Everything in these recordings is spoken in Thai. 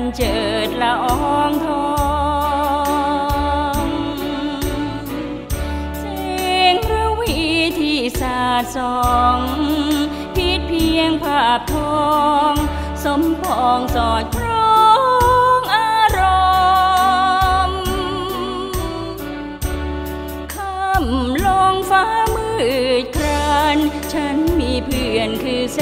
นเจิดละอองทองเสียงระวีที่สาดสองพิดเพียงภาพทอง สมปองสอดคล้องอารมณ์คำลงฟ้ามืดคราน ฉันมีเพื่อนคือแส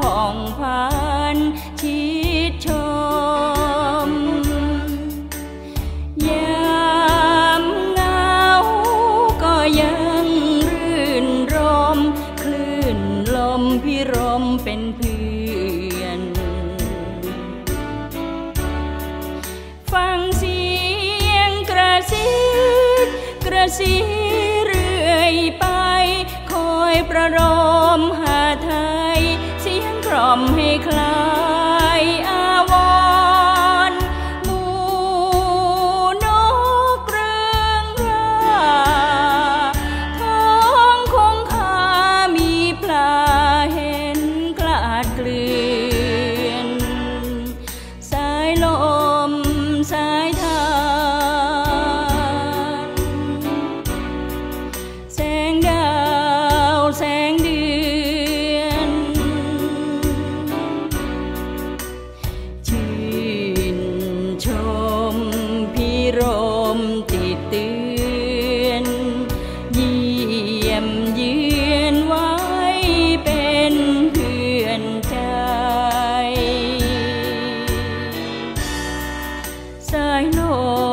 ผ่องพันชิดชม ยามเงาก็ยังรื่นรม คลื่นลมพิรมเป็นเพื่อน ฟังเสียงกระซิบกระซิบ คลายอาวรหมูนกเรืองราท้องคงคามีปลาเห็นกลาดเกลือายลม